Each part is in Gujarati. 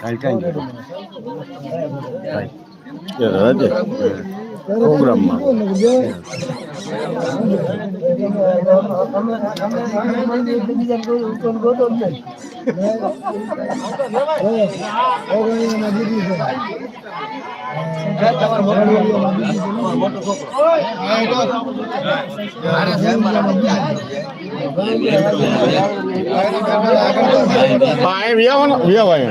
કાંઈ કાંઈ કાંઈ એ હજે પ્રોગ્રામમાં હા એમ વ્યાવાનો વ્યાવાય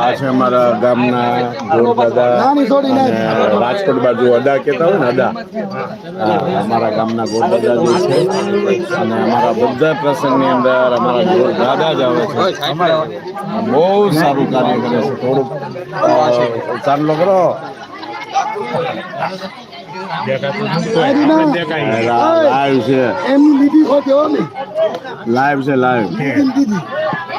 આ છે અમારા ગામના ગોરદાદા રાજકોટ બાજુ અદા કહેતા હોય ને અદા. અમારા ગામના ગોરદાદા જે છે અને અમારા બધા પ્રસંગની અંદર અમારા ગોરદાદા જ આવે છે. બહુ સારું કાર્ય કરે છે. થોડુંક ચાંદલો કરો. લાઈવ છે. લાઈવ છે લાઈવ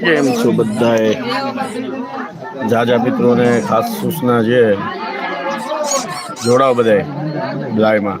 કેમ છો બધાએ? જાજા મિત્રોને ખાસ સૂચના છે. જોડાવ બધાએ લાઈવમાં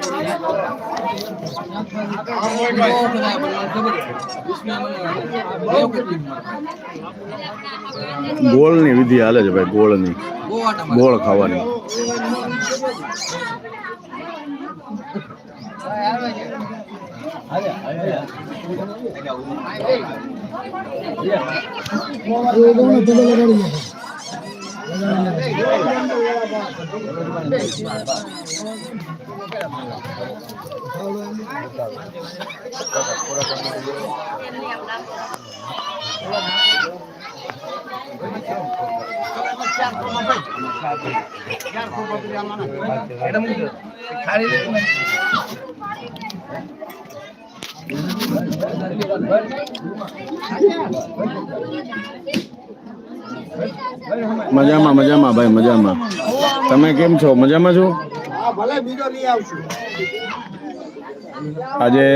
ગોળની વિધિ હાલે છે ભાઈ ગોળની. ગોળ ખાવાની. મજામાં મજામાં ભાઈ મજામાં. તમે કેમ છો? મજામાં છો? આજે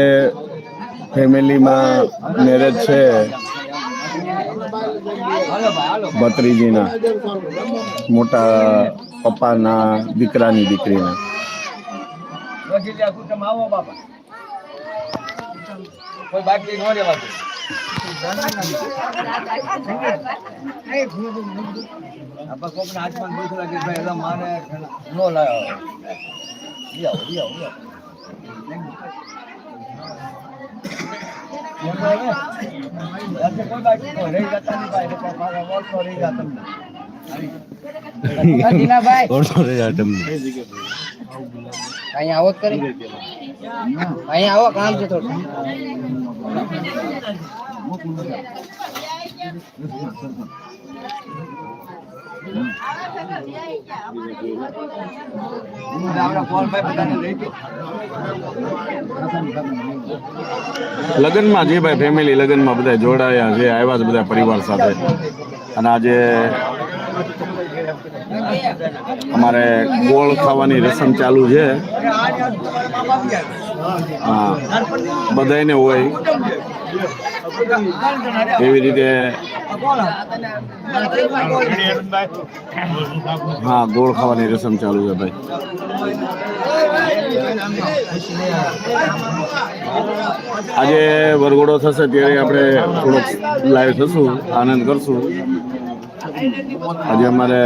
ફેમિલીમાં મેરેજ છે. ભત્રીજીના. મોટા પપ્પાના દીકરાની દીકરીના. કોઈ બાકી નો રહેવાતું આપણે કોકના હાથમાં દુખ લાગે ભાઈ એટલે મારે નો લાવ્યો ઈ આવો, ઈ આવો, કોઈ બાકી રહી જતા નહીં ભાઈ, એટલે મારા ઓળખો રહી ગયા તમને. અહીંયા આવો કરી? અહીંયા આવો કામ છે થોડું. લગ્નમાં જે ભાઈ ફેમિલી લગ્નમાં બધા જોડાયા, જે આવ્યા છે બધા પરિવાર સાથે. અને આજે અમારે ગોળ ખાવાની રસમ ચાલુ છે. હા બધાને હોય. એવી રીતે હા, ગોળ ખાવાની રસમ ચાલુ છે ભાઈ. આજે વરઘોડો થશે ત્યારે આપણે થોડોક લાઈવ થશું, આનંદ કરશું. આજે અમારે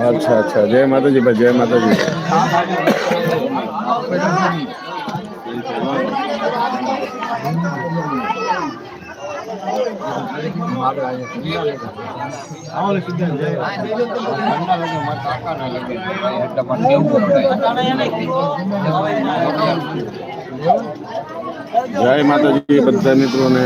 અચ્છા અચ્છા જય માતાજી ભાઈ જય માતાજી જય માતાજી બધા મિત્રોને